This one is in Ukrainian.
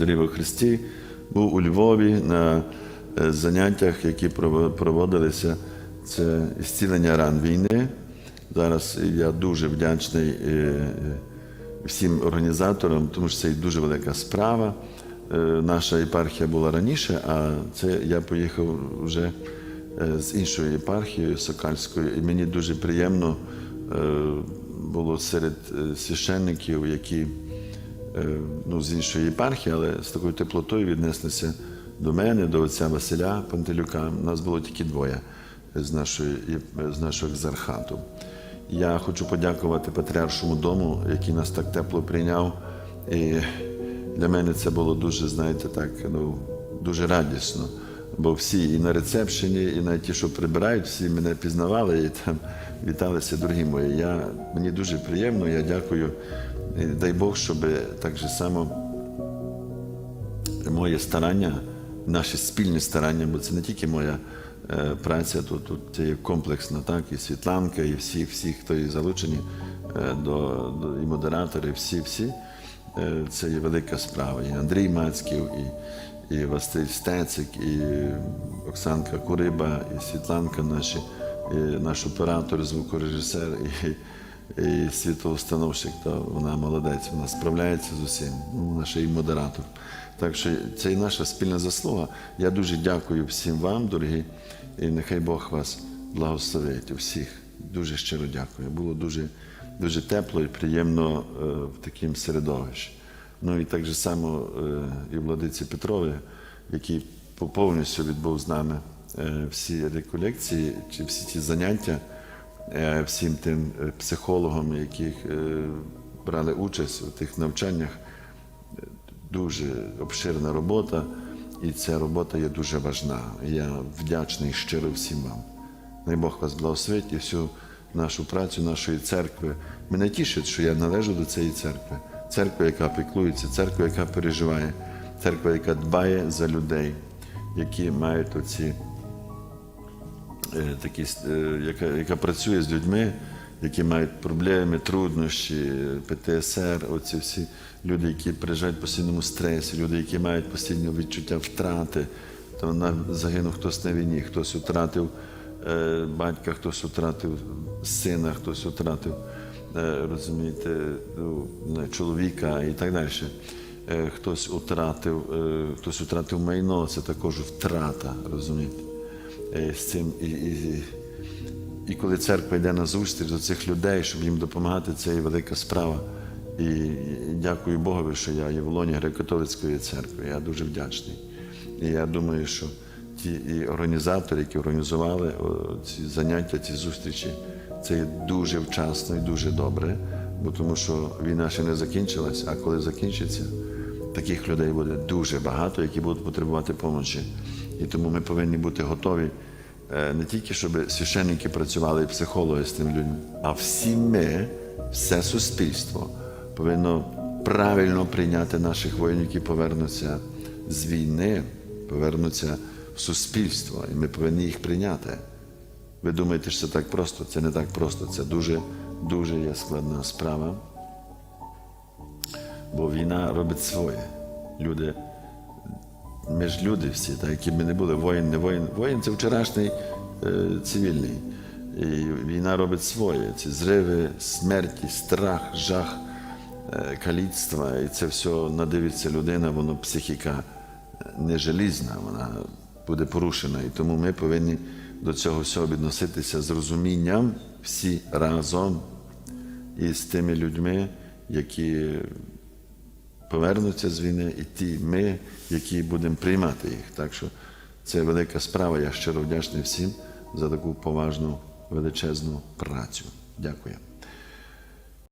Дорогі Христі, був у Львові на е, заняттях, які проводилися. Це зцілення ран війни. Зараз я дуже вдячний е, е, всім організаторам, тому що це дуже велика справа. Наша єпархія була раніше, а це я поїхав вже з іншою єпархією Сокальською, і мені дуже приємно було серед священників, які ну, з іншої єпархії, але з такою теплотою віднеслися до мене, до отця Василя Пантелюка. Нас було тільки двоє з, нашої, з нашого екзархату. Я хочу подякувати Патріаршому дому, який нас так тепло прийняв. І для мене це було дуже, знаєте, так, ну, дуже радісно. Бо всі і на рецепшені, і навіть ті, що прибирають, всі мене пізнавали і там віталися, дорогі мої. Я, мені дуже приємно, я дякую. І дай Бог, щоб так же само моє старання, наші спільні старання, бо це не тільки моя е, праця, тут, тут є комплексно, так, і Світланка, і всі, всі хто є залучені е, до, до і модератори, всі, всі. Е, це є велика справа. І Андрій Мацьків, і, і Василь Стецик, і Оксанка Куриба, і Світланка, наші, і наш оператор, звукорежисер. І, і світоустановщик, то вона молодець, вона справляється з усім. Ну, Вона ще й модератор. Так що це і наша спільна заслуга. Я дуже дякую всім вам, дорогі, і нехай Бог вас благословить усіх. Дуже щиро дякую. Було дуже, дуже тепло і приємно е, в такому середовищі. Ну і так же само е, і владиці Петрові, який повністю відбув з нами е, всі реколекції чи всі ті заняття всім тим е, психологам, які е, брали участь у тих навчаннях. Е, Дуже обширна робота, і ця робота є дуже важна. Я вдячний щиро всім вам. Най Бог вас благословить і всю нашу працю нашої церкви. Мене тішить, що я належу до цієї церкви. Церква, яка піклується, церква, яка переживає, церква, яка дбає за людей, які мають оці е, такі, е, яка, яка працює з людьми, які мають проблеми, труднощі, ПТСР, оці всі люди, які переживають в постійному стресі, люди, які мають постійне відчуття втрати. То на загинув хтось на війні, хтось втратив е, батька, хтось втратив сина, хтось втратив, е, розумієте, ну, чоловіка і так далі. Е, хтось втратив, е, хтось втратив майно, це також втрата, розумієте е, з цим. І, і, і коли церква йде на зустріч до цих людей, щоб їм допомагати, це є велика справа. І, дякую Богові, що я є в лоні греко-католицької церкви. Я дуже вдячний. І я думаю, що ті і організатори, які організували ці заняття, ці зустрічі, це є дуже вчасно і дуже добре, бо тому що війна ще не закінчилась, а коли закінчиться, таких людей буде дуже багато, які будуть потребувати допомоги. І тому ми повинні бути готові е, не тільки, щоб священники працювали і психологи з тими людьми, а всі ми, все суспільство повинно правильно прийняти наших воїнів, які повернуться з війни, повернуться в суспільство, і ми повинні їх прийняти. Ви думаєте, що це так просто? Це не так просто. Це дуже, дуже є складна справа. Бо війна робить своє. Люди, ми ж люди всі, так, які ми не були, воїн, не воїн. Воїн це вчорашній е, цивільний. І війна робить своє. Ці зриви, смерті, страх, жах, е, каліцтва. І це все надивиться людина, воно психіка е, не желізна, вона буде порушена. І тому ми повинні до цього всього відноситися з розумінням всі разом із тими людьми, які повернуться з війни, і ті ми, які будемо приймати їх. Так що це велика справа. Я щиро вдячний всім за таку поважну, величезну працю. Дякую.